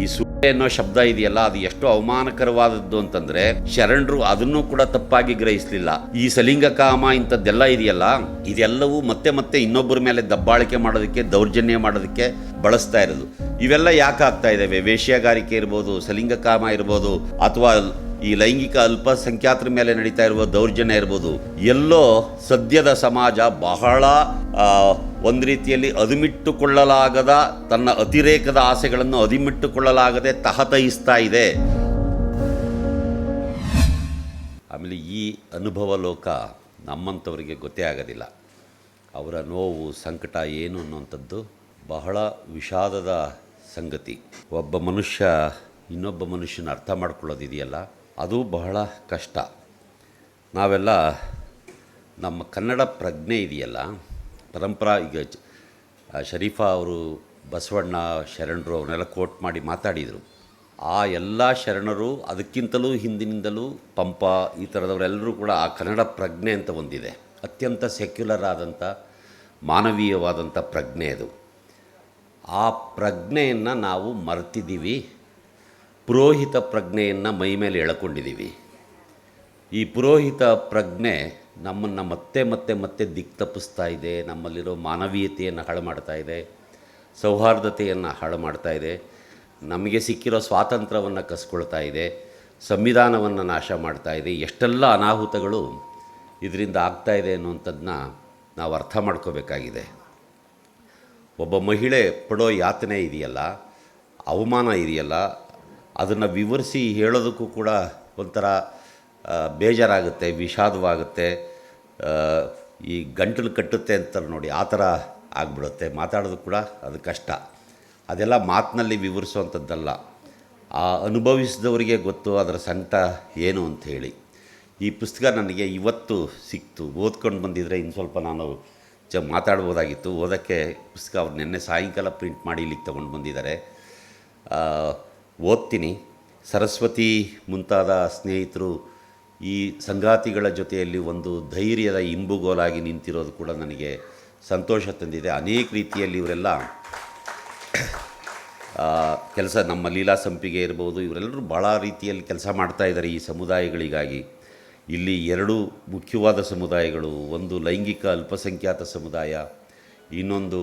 ಈ ಸೂಳೆ ಅನ್ನೋ ಶಬ್ದ ಇದೆಯಲ್ಲ, ಅದು ಎಷ್ಟು ಅವಮಾನಕರವಾದದ್ದು ಅಂತಂದ್ರೆ ಶರಣರು ಅದನ್ನು ಕೂಡ ತಪ್ಪಾಗಿ ಗ್ರಹಿಸಲಿಲ್ಲ. ಈ ಸಲಿಂಗ ಕಾಮ ಇಂಥದ್ದೆಲ್ಲ ಇದೆಯಲ್ಲ, ಇದೆಲ್ಲವೂ ಮತ್ತೆ ಮತ್ತೆ ಇನ್ನೊಬ್ಬರ ಮೇಲೆ ದಬ್ಬಾಳಿಕೆ ಮಾಡೋದಕ್ಕೆ, ದೌರ್ಜನ್ಯ ಮಾಡೋದಕ್ಕೆ ಬಳಸ್ತಾ ಇರೋದು. ಇವೆಲ್ಲ ಯಾಕೆ ಆಗ್ತಾ ಇದ್ದಾವೆ ವೇಶ್ಯಾಗಾರಿಕೆ ಇರ್ಬೋದು, ಸಲಿಂಗ ಕಾಮ ಇರ್ಬೋದು, ಅಥವಾ ಈ ಲೈಂಗಿಕ ಅಲ್ಪಸಂಖ್ಯಾತರ ಮೇಲೆ ನಡೀತಾ ಇರುವ ದೌರ್ಜನ್ಯ ಇರ್ಬೋದು. ಎಲ್ಲೋ ಸದ್ಯದ ಸಮಾಜ ಬಹಳ ಒಂದು ರೀತಿಯಲ್ಲಿ ಅದುಮಿಟ್ಟುಕೊಳ್ಳಲಾಗದ, ತನ್ನ ಅತಿರೇಕದ ಆಸೆಗಳನ್ನು ಅದಿಮಿಟ್ಟುಕೊಳ್ಳಲಾಗದೆ ತಹತಯಿಸ್ತಾ ಇದೆ. ಆಮೇಲೆ ಈ ಅನುಭವ ಲೋಕ ನಮ್ಮಂಥವರಿಗೆ ಗೊತ್ತೇ ಆಗೋದಿಲ್ಲ. ಅವರ ನೋವು, ಸಂಕಟ ಏನು ಅನ್ನುವಂಥದ್ದು ಬಹಳ ವಿಷಾದದ ಸಂಗತಿ. ಒಬ್ಬ ಮನುಷ್ಯ ಇನ್ನೊಬ್ಬ ಮನುಷ್ಯನ ಅರ್ಥ ಮಾಡ್ಕೊಳ್ಳೋದಿದೆಯಲ್ಲ? ಅದು ಬಹಳ ಕಷ್ಟ. ನಾವೆಲ್ಲ ನಮ್ಮ ಕನ್ನಡ ಪ್ರಜ್ಞೆ ಇದೆಯಲ್ಲ, ಪರಂಪರಾ ಈಗ ಶರೀಫಾ ಅವರು, ಬಸವಣ್ಣ ಶರಣರು ಅವನ್ನೆಲ್ಲ ಕೋಟ್ ಮಾಡಿ ಮಾತಾಡಿದರು. ಆ ಎಲ್ಲ ಶರಣರು ಅದಕ್ಕಿಂತಲೂ ಹಿಂದಿನಿಂದಲೂ ಪಂಪ, ಈ ಥರದವರೆಲ್ಲರೂ ಕೂಡ ಆ ಕನ್ನಡ ಪ್ರಜ್ಞೆ ಅಂತ ಒಂದಿದೆ ಅತ್ಯಂತ ಸೆಕ್ಯುಲರ್ ಆದಂಥ ಮಾನವೀಯವಾದಂಥ ಪ್ರಜ್ಞೆ ಅದು. ಆ ಪ್ರಜ್ಞೆಯನ್ನು ನಾವು ಮರ್ತಿದ್ದೀವಿ. ಪುರೋಹಿತ ಪ್ರಜ್ಞೆಯನ್ನು ಮೈ ಮೇಲೆ ಎಳ್ಕೊಂಡಿದ್ದೀವಿ ಈ ಪುರೋಹಿತ ಪ್ರಜ್ಞೆ ನಮ್ಮನ್ನು ಮತ್ತೆ ಮತ್ತೆ ಮತ್ತೆ ದಿಕ್ ತಪ್ಪಿಸ್ತಾ ಇದೆ, ನಮ್ಮಲ್ಲಿರೋ ಮಾನವೀಯತೆಯನ್ನು ಹಾಳು ಮಾಡ್ತಾ ಇದೆ, ಸೌಹಾರ್ದತೆಯನ್ನು ಹಾಳು ಮಾಡ್ತಾ ಇದೆ, ನಮಗೆ ಸಿಕ್ಕಿರೋ ಸ್ವಾತಂತ್ರ್ಯವನ್ನು ಕಸ್ಕೊಳ್ತಾ ಇದೆ, ಸಂವಿಧಾನವನ್ನು ನಾಶ ಮಾಡ್ತಾ ಇದೆ, ಎಷ್ಟೆಲ್ಲ ಅನಾಹುತಗಳು ಇದರಿಂದ ಆಗ್ತಾ ಇದೆ ಅನ್ನುವಂಥದ್ದನ್ನ ನಾವು ಅರ್ಥ ಮಾಡ್ಕೋಬೇಕಾಗಿದೆ. ಒಬ್ಬ ಮಹಿಳೆ ಪಡೋ ಯಾತನೆ ಇದೆಯಲ್ಲ, ಅವಮಾನ ಇದೆಯಲ್ಲ ಅದನ್ನು ವಿವರಿಸಿ ಹೇಳೋದಕ್ಕೂ ಕೂಡ ಒಂಥರ ಬೇಜಾರಾಗುತ್ತೆ, ವಿಷಾದವಾಗುತ್ತೆ. ಈ ಗಂಟಲು ಕಟ್ಟುತ್ತೆ ಅಂತಾರೆ ನೋಡಿ, ಆ ಥರ ಆಗಿಬಿಡುತ್ತೆ. ಮಾತಾಡೋದು ಕೂಡ ಅದು ಕಷ್ಟ. ಅದೆಲ್ಲ ಮಾತಿನಲ್ಲಿ ವಿವರಿಸುವಂಥದ್ದಲ್ಲ. ಆ ಅನುಭವಿಸಿದವರಿಗೆ ಗೊತ್ತು, ಅದರ ಸಂಕಟ ಏನು ಅಂತ ಹೇಳಿ. ಈ ಪುಸ್ತಕ ನನಗೆ ಇವತ್ತು ಸಿಕ್ತು. ಓದ್ಕೊಂಡು ಬಂದಿದ್ದರೆ ಇನ್ನು ಸ್ವಲ್ಪ ನಾನು ಚ ಮಾತಾಡ್ಬೋದಾಗಿತ್ತು. ಓದೋಕ್ಕೆ ಪುಸ್ತಕ ಅವ್ರು ನಿನ್ನೆ ಸಾಯಂಕಾಲ ಪ್ರಿಂಟ್ ಮಾಡಿ ಇಲ್ಲಿಗೆ ತೊಗೊಂಡು ಬಂದಿದ್ದಾರೆ. ಓದ್ತೀನಿ. ಸರಸ್ವತಿ ಮುಂತಾದ ಸ್ನೇಹಿತರು ಈ ಸಂಗಾತಿಗಳ ಜೊತೆಯಲ್ಲಿ ಒಂದು ಧೈರ್ಯದ ಇಂಬುಗೋಲಾಗಿ ನಿಂತಿರೋದು ಕೂಡ ನನಗೆ ಸಂತೋಷ ತಂದಿದೆ. ಅನೇಕ ರೀತಿಯಲ್ಲಿ ಇವರೆಲ್ಲ ಕೆಲಸ ನಮ್ಮ ಲೀಲಾ ಸಂಪಿಗೆ ಇರ್ಬೋದು, ಇವರೆಲ್ಲರೂ ಭಾಳ ರೀತಿಯಲ್ಲಿ ಕೆಲಸ ಮಾಡ್ತಾ ಇದ್ದಾರೆ ಈ ಸಮುದಾಯಗಳಿಗಾಗಿ. ಇಲ್ಲಿ ಎರಡು ಮುಖ್ಯವಾದ ಸಮುದಾಯಗಳು, ಒಂದು ಲೈಂಗಿಕ ಅಲ್ಪಸಂಖ್ಯಾತ ಸಮುದಾಯ, ಇನ್ನೊಂದು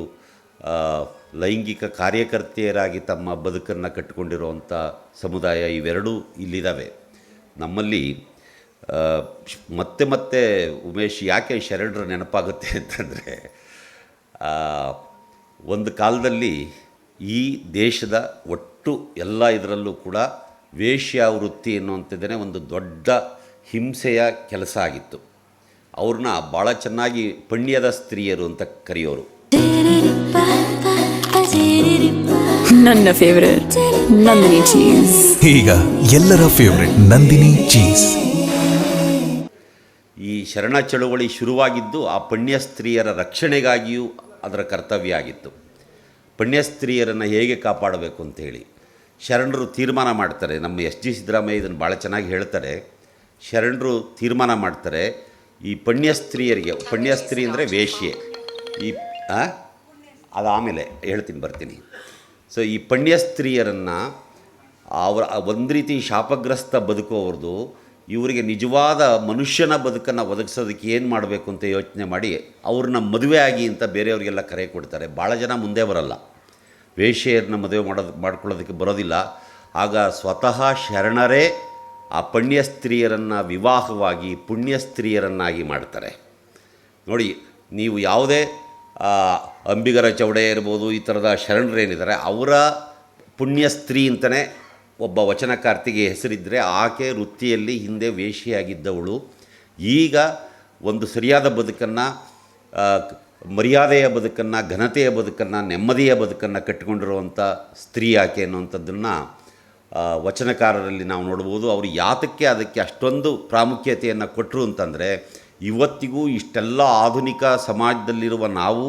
ಲೈಂಗಿಕ ಕಾರ್ಯಕರ್ತೆಯರಾಗಿ ತಮ್ಮ ಬದುಕನ್ನು ಕಟ್ಟಿಕೊಂಡಿರುವಂಥ ಸಮುದಾಯ ಇವೆರಡೂ ಇಲ್ಲಿದ್ದಾವೆ ನಮ್ಮಲ್ಲಿ ಮತ್ತೆ ಮತ್ತೆ ಉಮೇಶ್ ಯಾಕೆ ಶರಣರ ನೆನಪಾಗುತ್ತೆ ಅಂತಂದರೆ ಒಂದು ಕಾಲದಲ್ಲಿ ಈ ದೇಶದ ಒಟ್ಟು ಎಲ್ಲ ಇದರಲ್ಲೂ ಕೂಡ ವೇಶ್ಯಾವೃತ್ತಿ ಎನ್ನುವಂಥದ್ದೇ ಒಂದು ದೊಡ್ಡ ಹಿಂಸೆಯ ಕೆಲಸ ಆಗಿತ್ತು. ಅವ್ರನ್ನ ಭಾಳ ಚೆನ್ನಾಗಿ ಪಣ್ಯದ ಸ್ತ್ರೀಯರು ಅಂತ ಕರೆಯೋರು. ನನ್ನ ಫೇವರೇಟ್ ನಂದಿನಿ ಚೀಸ್ ಈಗ ಎಲ್ಲರ ಫೇವರೇಟ್ ನಂದಿನಿ ಚೀಸ್ ಈ ಶರಣ ಚಳುವಳಿ ಶುರುವಾಗಿದ್ದು ಆ ಪುಣ್ಯ ಸ್ತ್ರೀಯರ ರಕ್ಷಣೆಗಾಗಿಯೂ ಅದರ ಕರ್ತವ್ಯ ಆಗಿತ್ತು ಪುಣ್ಯ ಸ್ತ್ರೀಯರನ್ನು ಹೇಗೆ ಕಾಪಾಡಬೇಕು ಅಂತೇಳಿ ಶರಣರು ತೀರ್ಮಾನ ಮಾಡ್ತಾರೆ. ನಮ್ಮ ಎಸ್ ಜಿ ಸಿದ್ದರಾಮಯ್ಯ ಇದನ್ನು ಭಾಳ ಚೆನ್ನಾಗಿ ಹೇಳ್ತಾರೆ. ಶರಣರು ತೀರ್ಮಾನ ಮಾಡ್ತಾರೆ. ಈ ಪುಣ್ಯ ಸ್ತ್ರೀಯರಿಗೆ ಪುಣ್ಯ ಸ್ತ್ರೀ ಅಂದರೆ ವೇಶ್ಯೆ. ಈ ಆ? ಅದು ಆಮೇಲೆ ಹೇಳ್ತೀನಿ, ಬರ್ತೀನಿ. ಸೊ ಈ ಪಣ್ಯ ಸ್ತ್ರೀಯರನ್ನು ಅವರ ಒಂದು ರೀತಿ ಶಾಪಗ್ರಸ್ತ ಬದುಕುವವ್ರದ್ದು ಇವರಿಗೆ ನಿಜವಾದ ಮನುಷ್ಯನ ಬದುಕನ್ನು ಒದಗಿಸೋದಕ್ಕೆ ಏನು ಮಾಡಬೇಕು ಅಂತ ಯೋಚನೆ ಮಾಡಿ ಅವ್ರನ್ನ ಮದುವೆ ಆಗಿ ಅಂತ ಬೇರೆಯವರಿಗೆಲ್ಲ ಕರೆ ಕೊಡ್ತಾರೆ. ಭಾಳ ಜನ ಮುಂದೆ ಬರಲ್ಲ. ವೇಶ್ಯೆಯರನ್ನ ಮದುವೆ ಮಾಡೋದು, ಮಾಡ್ಕೊಳ್ಳೋದಕ್ಕೆ ಬರೋದಿಲ್ಲ. ಆಗ ಸ್ವತಃ ಶರಣರೇ ಆ ಪಣ್ಯ ಸ್ತ್ರೀಯರನ್ನು ವಿವಾಹವಾಗಿ ಪುಣ್ಯ ಸ್ತ್ರೀಯರನ್ನಾಗಿ ಮಾಡ್ತಾರೆ. ನೋಡಿ, ನೀವು ಯಾವುದೇ ಅಂಬಿಗರ ಚೌಡೆ ಇರ್ಬೋದು, ಈ ಥರದ ಶರಣರೇನಿದ್ದಾರೆ ಅವರ ಪುಣ್ಯ ಸ್ತ್ರೀ ಅಂತಲೇ ಒಬ್ಬ ವಚನಕಾರ್ತಿಗೆ ಹೆಸರಿದ್ದರೆ ಆಕೆ ವೃತ್ತಿಯಲ್ಲಿ ಹಿಂದೆ ವೇಷಿಯಾಗಿದ್ದವಳು. ಈಗ ಒಂದು ಸರಿಯಾದ ಬದುಕನ್ನು ಮರ್ಯಾದೆಯ ಬದುಕನ್ನು, ಘನತೆಯ ಬದುಕನ್ನು, ನೆಮ್ಮದಿಯ ಬದುಕನ್ನು ಕಟ್ಟಿಕೊಂಡಿರುವಂಥ ಸ್ತ್ರೀ ಆಕೆ ಅನ್ನುವಂಥದ್ದನ್ನು ವಚನಕಾರರಲ್ಲಿ ನಾವು ನೋಡ್ಬೋದು ಅವರು ಯಾತಕ್ಕೆ ಅದಕ್ಕೆ ಅಷ್ಟೊಂದು ಪ್ರಾಮುಖ್ಯತೆಯನ್ನು ಕೊಟ್ಟರು ಅಂತಂದರೆ ಇವತ್ತಿಗೂ ಇಷ್ಟೆಲ್ಲ ಆಧುನಿಕ ಸಮಾಜದಲ್ಲಿರುವ ನಾವು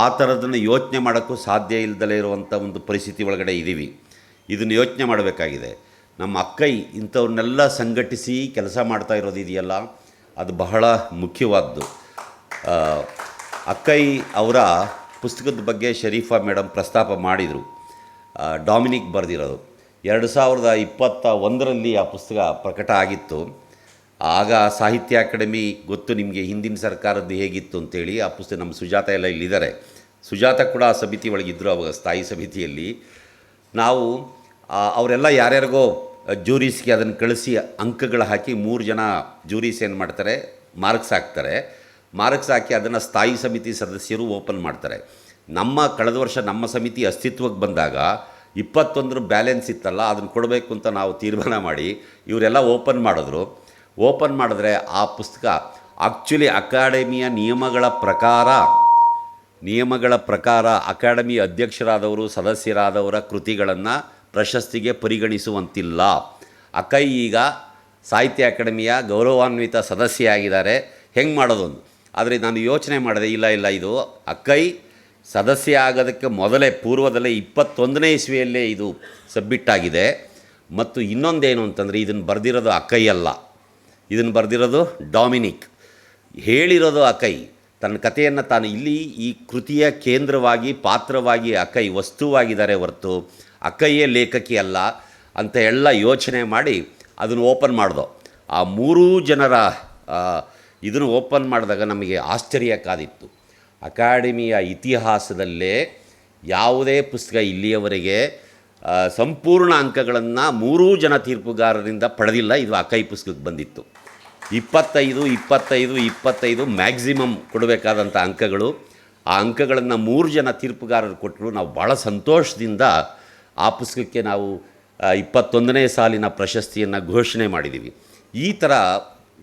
ಆ ಥರದನ್ನು ಯೋಚನೆ ಮಾಡೋಕ್ಕೂ ಸಾಧ್ಯ ಇಲ್ಲದಲೇ ಇರುವಂಥ ಒಂದು ಪರಿಸ್ಥಿತಿ ಒಳಗಡೆ ಇದ್ದೀವಿ. ಇದನ್ನು ಯೋಚನೆ ಮಾಡಬೇಕಾಗಿದೆ. ನಮ್ಮ ಅಕ್ಕೈ ಇಂಥವ್ರನ್ನೆಲ್ಲ ಸಂಘಟಿಸಿ ಕೆಲಸ ಮಾಡ್ತಾ ಇರೋದು ಇದೆಯಲ್ಲ, ಅದು ಬಹಳ ಮುಖ್ಯವಾದ್ದು. ಅಕ್ಕೈ ಅವರ ಪುಸ್ತಕದ ಬಗ್ಗೆ ಶರೀಫಾ ಮೇಡಮ್ ಪ್ರಸ್ತಾಪ ಮಾಡಿದರು. ಡಾಮಿನಿಕ್ ಬರೆದಿರೋದು. ಎರಡು ಸಾವಿರದ ಇಪ್ಪತ್ತ ಒಂದರಲ್ಲಿ ಆ ಪುಸ್ತಕ ಪ್ರಕಟ ಆಗಿತ್ತು. ಆಗ ಸಾಹಿತ್ಯ ಅಕಾಡೆಮಿ ಗೊತ್ತು ನಿಮಗೆ ಹಿಂದಿನ ಸರ್ಕಾರದ್ದು ಹೇಗಿತ್ತು ಅಂತೇಳಿ ಆ ಪುಸ್ತಕ ನಮ್ಮ ಸುಜಾತ ಎಲ್ಲ ಇಲ್ಲಿದ್ದಾರೆ. ಸುಜಾತ ಕೂಡ ಆ ಸಮಿತಿ ಒಳಗಿದ್ದರು ಅವಾಗ ಸ್ಥಾಯಿ ಸಮಿತಿಯಲ್ಲಿ. ನಾವು ಅವರೆಲ್ಲ ಯಾರ್ಯಾರಿಗೋ ಜೂರೀಸ್ಗೆ ಅದನ್ನು ಕಳಿಸಿ ಅಂಕಗಳು ಹಾಕಿ ಮೂರು ಜನ ಜೂರೀಸ್ ಏನು ಮಾಡ್ತಾರೆ, ಮಾರ್ಕ್ಸ್ ಹಾಕ್ತಾರೆ. ಮಾರ್ಕ್ಸ್ ಹಾಕಿ ಅದನ್ನು ಸ್ಥಾಯಿ ಸಮಿತಿ ಸದಸ್ಯರು ಓಪನ್ ಮಾಡ್ತಾರೆ. ನಮ್ಮ ಕಳೆದ ವರ್ಷ ನಮ್ಮ ಸಮಿತಿ ಅಸ್ತಿತ್ವಕ್ಕೆ ಬಂದಾಗ ಇಪ್ಪತ್ತೊಂದರ ಬ್ಯಾಲೆನ್ಸ್ ಇತ್ತಲ್ಲ, ಅದನ್ನು ಕೊಡಬೇಕು ಅಂತ ನಾವು ತೀರ್ಮಾನ ಮಾಡಿ ಇವರೆಲ್ಲ ಓಪನ್ ಮಾಡಿದ್ರು. ಓಪನ್ ಮಾಡಿದ್ರೆ ಆ ಪುಸ್ತಕ ಆ್ಯಕ್ಚುಲಿ ಅಕಾಡೆಮಿಯ ನಿಯಮಗಳ ಪ್ರಕಾರ ನಿಯಮಗಳ ಪ್ರಕಾರ ಅಕಾಡೆಮಿ ಅಧ್ಯಕ್ಷರಾದವರು, ಸದಸ್ಯರಾದವರ ಕೃತಿಗಳನ್ನು ಪ್ರಶಸ್ತಿಗೆ ಪರಿಗಣಿಸುವಂತಿಲ್ಲ. ಅಕೈ ಈಗ ಸಾಹಿತ್ಯ ಅಕಾಡೆಮಿಯ ಗೌರವಾನ್ವಿತ ಸದಸ್ಯ ಆಗಿದ್ದಾರೆ ಹೆಂಗೆ ಮಾಡೋದು ಅಂತ ಆದರೆ ನಾನು ಯೋಚನೆ ಮಾಡಿದೆ, ಇಲ್ಲ ಇಲ್ಲ, ಇದು ಅಕೈ ಸದಸ್ಯ ಆಗೋದಕ್ಕೆ ಮೊದಲೇ, ಪೂರ್ವದಲ್ಲೇ ಇಪ್ಪತ್ತೊಂದನೇ ಇಸ್ವಿಯಲ್ಲೇ ಇದು ಸಬ್ಮಿಟ್ ಆಗಿದೆ. ಮತ್ತು ಇನ್ನೊಂದೇನು ಅಂತಂದರೆ, ಇದನ್ನು ಬರೆದಿರೋದು ಅಕೈ ಅಲ್ಲ. ಇದನ್ನು ಬರೆದಿರೋದು ಡಾಮಿನಿಕ್. ಹೇಳಿರೋದು ಅಕೈ ತನ್ನ ಕಥೆಯನ್ನು ತಾನು ಇಲ್ಲಿ ಈ ಕೃತಿಯ ಕೇಂದ್ರವಾಗಿ, ಪಾತ್ರವಾಗಿ ಅಕೈ ವಸ್ತುವಾಗಿದ್ದಾರೆ ಹೊರತು ಅಕೈಯೇ ಲೇಖಕಿ ಅಲ್ಲ ಅಂತ ಎಲ್ಲ ಯೋಚನೆ ಮಾಡಿ ಅದನ್ನು ಓಪನ್ ಮಾಡ್ದೋ. ಆ ಮೂರೂ ಜನರ ಇದನ್ನು ಓಪನ್ ಮಾಡಿದಾಗ ನಮಗೆ ಆಶ್ಚರ್ಯ ಕಾದಿತ್ತು. ಅಕಾಡೆಮಿಯ ಇತಿಹಾಸದಲ್ಲೇ ಯಾವುದೇ ಪುಸ್ತಕ ಇಲ್ಲಿಯವರೆಗೆ ಸಂಪೂರ್ಣ ಅಂಕಗಳನ್ನು ಮೂರೂ ಜನ ತೀರ್ಪುಗಾರರಿಂದ ಪಡೆದಿಲ್ಲ. ಇದು ಅಕೈ ಪುಸ್ತಕಕ್ಕೆ ಬಂದಿತ್ತು. ಇಪ್ಪತ್ತೈದು ಇಪ್ಪತ್ತೈದು ಇಪ್ಪತ್ತೈದು ಮ್ಯಾಕ್ಸಿಮಮ್ ಕೊಡಬೇಕಾದಂಥ ಅಂಕಗಳು. ಆ ಅಂಕಗಳನ್ನು ಮೂರು ಜನ ತೀರ್ಪುಗಾರರು ಕೊಟ್ಟರು. ನಾವು ಭಾಳ ಸಂತೋಷದಿಂದ ಆ ಪುಸ್ತಕಕ್ಕೆ ನಾವು ಇಪ್ಪತ್ತೊಂದನೇ ಸಾಲಿನ ಪ್ರಶಸ್ತಿಯನ್ನು ಘೋಷಣೆ ಮಾಡಿದ್ದೀವಿ. ಈ ಥರ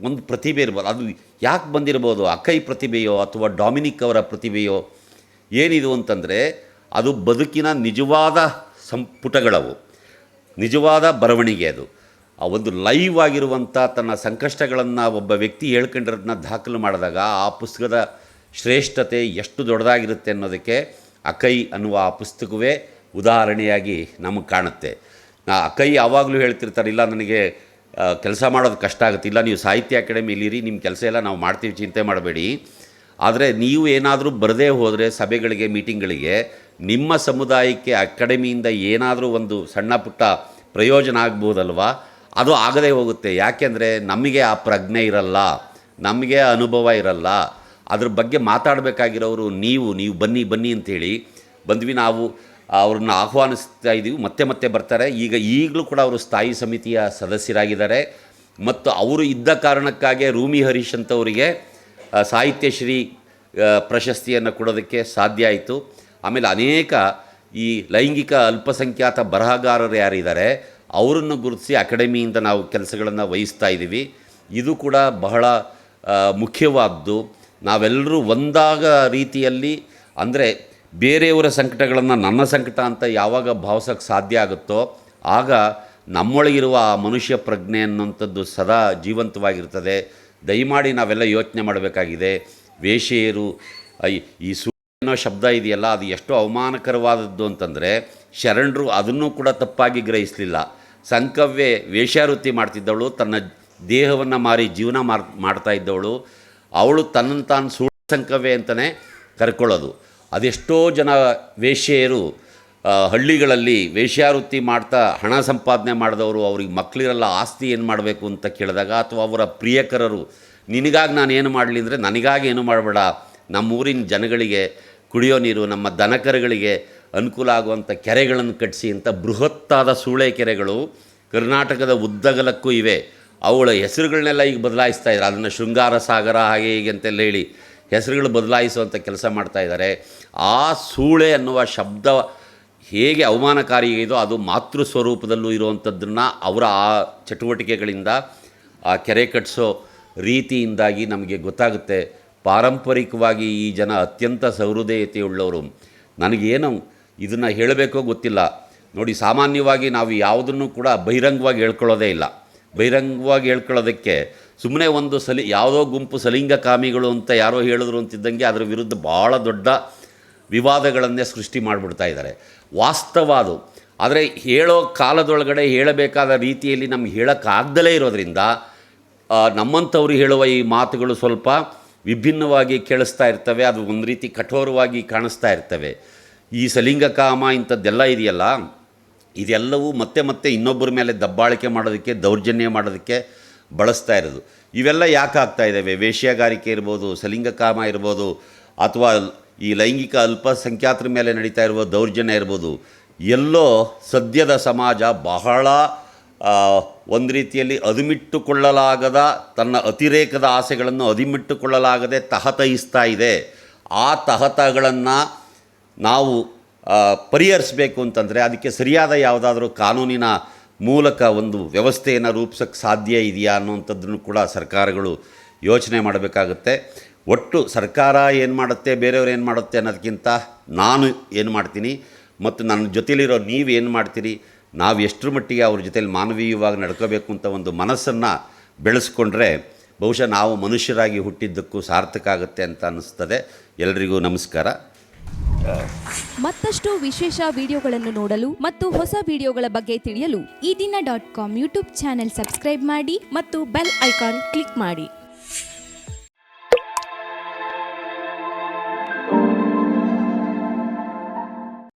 ಒಂದು ಪ್ರತಿಭೆ ಇರ್ಬೋದು. ಅದು ಯಾಕೆ ಬಂದಿರ್ಬೋದು? ಅಕೈ ಪ್ರತಿಭೆಯೋ ಅಥವಾ ಡಾಮಿನಿಕ್ ಅವರ ಪ್ರತಿಭೆಯೋ? ಏನಿದು ಅಂತಂದರೆ, ಅದು ಬದುಕಿನ ನಿಜವಾದ ಸಂಪುಟಗಳವು. ನಿಜವಾದ ಬರವಣಿಗೆ ಅದು. ಆ ಒಂದು ಲೈವ್ ಆಗಿರುವಂಥ ತನ್ನ ಸಂಕಷ್ಟಗಳನ್ನು ಒಬ್ಬ ವ್ಯಕ್ತಿ ಹೇಳ್ಕೊಂಡಿರೋದನ್ನ ದಾಖಲು ಮಾಡಿದಾಗ ಆ ಪುಸ್ತಕದ ಶ್ರೇಷ್ಠತೆ ಎಷ್ಟು ದೊಡ್ಡದಾಗಿರುತ್ತೆ ಅನ್ನೋದಕ್ಕೆ ಅಕೈ ಅನ್ನುವ ಆ ಪುಸ್ತಕವೇ ಉದಾಹರಣೆಯಾಗಿ ನಮಗೆ ಕಾಣುತ್ತೆ. ನಾ ಅಕೈ ಯಾವಾಗಲೂ ಹೇಳ್ತಿರ್ತಾರೆ, ಇಲ್ಲ, ನನಗೆ ಕೆಲಸ ಮಾಡೋದು ಕಷ್ಟ ಆಗುತ್ತೆ. ಇಲ್ಲ, ನೀವು ಸಾಹಿತ್ಯ ಅಕಾಡೆಮಿಲಿರಿ ನಿಮ್ಮ ಕೆಲಸ ಎಲ್ಲ ನಾವು ಮಾಡ್ತೀವಿ, ಚಿಂತೆ ಮಾಡಬೇಡಿ. ಆದರೆ ನೀವು ಏನಾದರೂ ಬರದೇ ಹೋದರೆ, ಸಭೆಗಳಿಗೆ, ಮೀಟಿಂಗ್ಗಳಿಗೆ, ನಿಮ್ಮ ಸಮುದಾಯಕ್ಕೆ, ಅಕಾಡೆಮಿಯಿಂದ ಏನಾದರೂ ಒಂದು ಸಣ್ಣ ಪುಟ್ಟ ಪ್ರಯೋಜನ ಆಗ್ಬೋದಲ್ವಾ? ಅದು ಆಗದೆ ಹೋಗುತ್ತೆ. ಯಾಕೆಂದರೆ ನಮಗೆ ಆ ಪ್ರಜ್ಞೆ ಇರಲ್ಲ, ನಮಗೆ ಅನುಭವ ಇರಲ್ಲ. ಅದ್ರ ಬಗ್ಗೆ ಮಾತಾಡಬೇಕಾಗಿರೋರು ನೀವು ನೀವು ಬನ್ನಿ ಬನ್ನಿ ಅಂತೇಳಿ ಬಂದ್ವಿ ನಾವು. ಅವ್ರನ್ನ ಆಹ್ವಾನಿಸ್ತಾ ಇದ್ದೀವಿ. ಮತ್ತೆ ಮತ್ತೆ ಬರ್ತಾರೆ. ಈಗ ಈಗಲೂ ಕೂಡ ಅವರು ಸ್ಥಾಯಿ ಸಮಿತಿಯ ಸದಸ್ಯರಾಗಿದ್ದಾರೆ. ಮತ್ತು ಅವರು ಇದ್ದ ಕಾರಣಕ್ಕಾಗಿ ರೂಮಿ ಹರೀಶ್ ಅಂತವರಿಗೆ ಸಾಹಿತ್ಯಶ್ರೀ ಪ್ರಶಸ್ತಿಯನ್ನು ಕೊಡೋದಕ್ಕೆ ಸಾಧ್ಯ ಆಯಿತು. ಆಮೇಲೆ ಅನೇಕ ಈ ಲೈಂಗಿಕ ಅಲ್ಪಸಂಖ್ಯಾತ ಬರಹಗಾರರು ಯಾರಿದ್ದಾರೆ ಅವರನ್ನು ಗುರುತಿಸಿ ಅಕಾಡೆಮಿಯಿಂದ ನಾವು ಕೆಲಸಗಳನ್ನು ವಹಿಸ್ತಾ ಇದ್ದೀವಿ. ಇದು ಕೂಡ ಬಹಳ ಮುಖ್ಯವಾದ್ದು. ನಾವೆಲ್ಲರೂ ಒಂದಾಗ ರೀತಿಯಲ್ಲಿ, ಅಂದರೆ ಬೇರೆಯವರ ಸಂಕಟಗಳನ್ನು ನನ್ನ ಸಂಕಟ ಅಂತ ಯಾವಾಗ ಭಾವಿಸೋಕ್ಕೆ ಸಾಧ್ಯ ಆಗುತ್ತೋ, ಆಗ ನಮ್ಮೊಳಗಿರುವ ಆ ಮನುಷ್ಯ ಪ್ರಜ್ಞೆ ಅನ್ನುವಂಥದ್ದು ಸದಾ ಜೀವಂತವಾಗಿರ್ತದೆ. ದಯಮಾಡಿ ನಾವೆಲ್ಲ ಯೋಚನೆ ಮಾಡಬೇಕಾಗಿದೆ. ವೇಷೆಯರು ಈ ಸು ಅನ್ನೋ ಶಬ್ದ ಇದೆಯಲ್ಲ, ಅದು ಎಷ್ಟು ಅವಮಾನಕರವಾದದ್ದು ಅಂತಂದರೆ, ಶರಣರು ಅದನ್ನೂ ಕೂಡ ತಪ್ಪಾಗಿ ಗ್ರಹಿಸಲಿಲ್ಲ. ಸಂಕವ್ಯ ವೇಶ್ಯಾವೃತ್ತಿ ಮಾಡ್ತಿದ್ದವಳು, ತನ್ನ ದೇಹವನ್ನು ಮಾರಿ ಜೀವನ ಮಾರ್, ಮಾಡ್ತಾ ಇದ್ದವಳು, ಅವಳು ತನ್ನನ್ನು ತಾನು ಸುಳ್ಳು ಸಂಕವ್ಯ ಅಂತಲೇ ಕರ್ಕೊಳ್ಳೋದು. ಅದೆಷ್ಟೋ ಜನ ವೇಶ್ಯೆಯರು ಹಳ್ಳಿಗಳಲ್ಲಿ ವೇಶ್ಯಾವೃತ್ತಿ ಮಾಡ್ತಾ ಹಣ ಸಂಪಾದನೆ ಮಾಡಿದವರು, ಅವ್ರಿಗೆ ಮಕ್ಕಳಿರಲ್ಲ ಆಸ್ತಿ ಏನು ಮಾಡಬೇಕು ಅಂತ ಕೇಳಿದಾಗ, ಅಥವಾ ಅವರ ಪ್ರಿಯಕರರು, ನಿನಗಾಗಿ ನಾನು ಏನು ಮಾಡಲಿ ಅಂದರೆ, ನನಗಾಗಿ ಏನು ಮಾಡಬೇಡ ನಮ್ಮೂರಿನ ಜನಗಳಿಗೆ ಕುಡಿಯೋ ನೀರು, ನಮ್ಮ ದನಕರುಗಳಿಗೆ ಅನುಕೂಲ ಆಗುವಂಥ ಕೆರೆಗಳನ್ನು ಕಟ್ಟಿಸಿ ಅಂತ ಬೃಹತ್ತಾದ ಸೂಳೆ ಕೆರೆಗಳು ಕರ್ನಾಟಕದ ಉದ್ದಗಲಕ್ಕೂ ಇವೆ. ಅವುಗಳ ಹೆಸರುಗಳನ್ನೆಲ್ಲ ಈಗ ಬದಲಾಯಿಸ್ತಾ ಇದ್ದಾರೆ. ಅದನ್ನು ಶೃಂಗಾರ ಸಾಗರ ಹಾಗೆ ಹೀಗೆ ಅಂತೆಲ್ಲ ಹೇಳಿ ಹೆಸರುಗಳು ಬದಲಾಯಿಸುವಂಥ ಕೆಲಸ ಮಾಡ್ತಾ ಇದ್ದಾರೆ. ಆ ಸೂಳೆ ಅನ್ನುವ ಶಬ್ದ ಹೇಗೆ ಅವಮಾನಕಾರಿ ಅದು ಮಾತೃ ಸ್ವರೂಪದಲ್ಲೂ ಇರುವಂಥದ್ದನ್ನು ಅವರ ಆ ಚಟುವಟಿಕೆಗಳಿಂದ ಆ ಕೆರೆ ಕಟ್ಟಿಸೋ ರೀತಿಯಿಂದಾಗಿ ನಮಗೆ ಗೊತ್ತಾಗುತ್ತೆ. ಪಾರಂಪರಿಕವಾಗಿ ಈ ಜನ ಅತ್ಯಂತ ಸಹೃದಯತೆಯುಳ್ಳವರು. ನನಗೇನು ಇದನ್ನು ಹೇಳಬೇಕೋ ಗೊತ್ತಿಲ್ಲ. ನೋಡಿ, ಸಾಮಾನ್ಯವಾಗಿ ನಾವು ಯಾವುದನ್ನು ಕೂಡ ಬಹಿರಂಗವಾಗಿ ಹೇಳ್ಕೊಳ್ಳೋದೇ ಇಲ್ಲ. ಬಹಿರಂಗವಾಗಿ ಹೇಳ್ಕೊಳ್ಳೋದಕ್ಕೆ ಸುಮ್ಮನೆ ಒಂದು ಸಲಿ, ಯಾವುದೋ ಗುಂಪು ಸಲಿಂಗಕಾಮಿಗಳು ಅಂತ ಯಾರೋ ಹೇಳಿದ್ರು ಅಂತಿದ್ದಂಗೆ ಅದರ ವಿರುದ್ಧ ಭಾಳ ದೊಡ್ಡ ವಿವಾದಗಳನ್ನೇ ಸೃಷ್ಟಿ ಮಾಡಿಬಿಡ್ತಾ ಇದ್ದಾರೆ. ವಾಸ್ತವ ಅದು. ಆದರೆ ಹೇಳೋ ಕಾಲದೊಳಗಡೆ ಹೇಳಬೇಕಾದ ರೀತಿಯಲ್ಲಿ ನಮ್ಗೆ ಹೇಳೋಕ್ಕಾಗ್ದಲೇ ಇರೋದರಿಂದ ನಮ್ಮಂಥವ್ರು ಹೇಳುವ ಈ ಮಾತುಗಳು ಸ್ವಲ್ಪ ವಿಭಿನ್ನವಾಗಿ ಕೇಳಿಸ್ತಾ ಇರ್ತವೆ, ಅದು ಒಂದು ರೀತಿ ಕಠೋರವಾಗಿ ಕಾಣಿಸ್ತಾ ಇರ್ತವೆ. ಈ ಸಲಿಂಗ ಕಾಮ ಇಂಥದ್ದೆಲ್ಲ ಇದೆಯಲ್ಲ, ಇದೆಲ್ಲವೂ ಮತ್ತೆ ಮತ್ತೆ ಇನ್ನೊಬ್ಬರ ಮೇಲೆ ದಬ್ಬಾಳಿಕೆ ಮಾಡೋದಕ್ಕೆ, ದೌರ್ಜನ್ಯ ಮಾಡೋದಕ್ಕೆ ಬಳಸ್ತಾ ಇರೋದು. ಇವೆಲ್ಲ ಯಾಕೆ ಆಗ್ತಾ ಇದ್ದಾವೆ ವೇಶ್ಯಾಗಾರಿಕೆ ಇರ್ಬೋದು, ಸಲಿಂಗ ಕಾಮ ಇರ್ಬೋದು, ಅಥವಾ ಈ ಲೈಂಗಿಕ ಅಲ್ಪಸಂಖ್ಯಾತರ ಮೇಲೆ ನಡೀತಾ ಇರುವ ದೌರ್ಜನ್ಯ ಇರ್ಬೋದು. ಎಲ್ಲೋ ಸದ್ಯದ ಸಮಾಜ ಬಹಳ ಒಂದು ರೀತಿಯಲ್ಲಿ ಅದುಮಿಟ್ಟುಕೊಳ್ಳಲಾಗದ, ತನ್ನ ಅತಿರೇಕದ ಆಸೆಗಳನ್ನು ಅದುಮಿಟ್ಟುಕೊಳ್ಳಲಾಗದೆ ತಹತಯಿಸ್ತಾ ಇದೆ. ಆ ತಹತಗಳನ್ನು ನಾವು ಪರಿಹರಿಸಬೇಕು ಅಂತಂದರೆ ಅದಕ್ಕೆ ಸರಿಯಾದ ಯಾವುದಾದ್ರೂ ಕಾನೂನಿನ ಮೂಲಕ ಒಂದು ವ್ಯವಸ್ಥೆಯನ್ನು ರೂಪಿಸೋಕ್ಕೆ ಸಾಧ್ಯ ಇದೆಯಾ ಅನ್ನುವಂಥದ್ದನ್ನು ಕೂಡ ಸರ್ಕಾರಗಳು ಯೋಚನೆ ಮಾಡಬೇಕಾಗುತ್ತೆ. ಒಟ್ಟು ಸರ್ಕಾರ ಏನು ಮಾಡುತ್ತೆ, ಬೇರೆಯವ್ರು ಏನು ಮಾಡುತ್ತೆ ಅನ್ನೋದಕ್ಕಿಂತ ನಾನು ಏನು ಮಾಡ್ತೀನಿ, ಮತ್ತು ನನ್ನ ಜೊತೆಯಲ್ಲಿರೋ ನೀವು ಏನು ಮಾಡ್ತೀರಿ ನಾವು ಎಷ್ಟರ ಮಟ್ಟಿಗೆ ಅವ್ರ ಜೊತೆಯಲ್ಲಿ ಮಾನವೀಯವಾಗಿ ನಡ್ಕೋಬೇಕು ಅಂತ ಒಂದು ಮನಸ್ಸನ್ನು ಬೆಳೆಸ್ಕೊಂಡ್ರೆ ಬಹುಶಃ ನಾವು ಮನುಷ್ಯರಾಗಿ ಹುಟ್ಟಿದ್ದಕ್ಕೂ ಸಾರ್ಥಕ ಆಗುತ್ತೆ ಅಂತ ಅನ್ನಿಸ್ತದೆ. ಎಲ್ರಿಗೂ ನಮಸ್ಕಾರ. ಮತ್ತಷ್ಟು ವಿಶೇಷ ವಿಡಿಯೋಗಳನ್ನು ನೋಡಲು ಮತ್ತು ಹೊಸ ವಿಡಿಯೋಗಳ ಬಗ್ಗೆ ತಿಳಿಯಲು Ee Dina dot com YouTube channel subscribe ಮಾಡಿ ಮತ್ತು ಬೆಲ್ ಐಕಾನ್ ಕ್ಲಿಕ್ ಮಾಡಿ.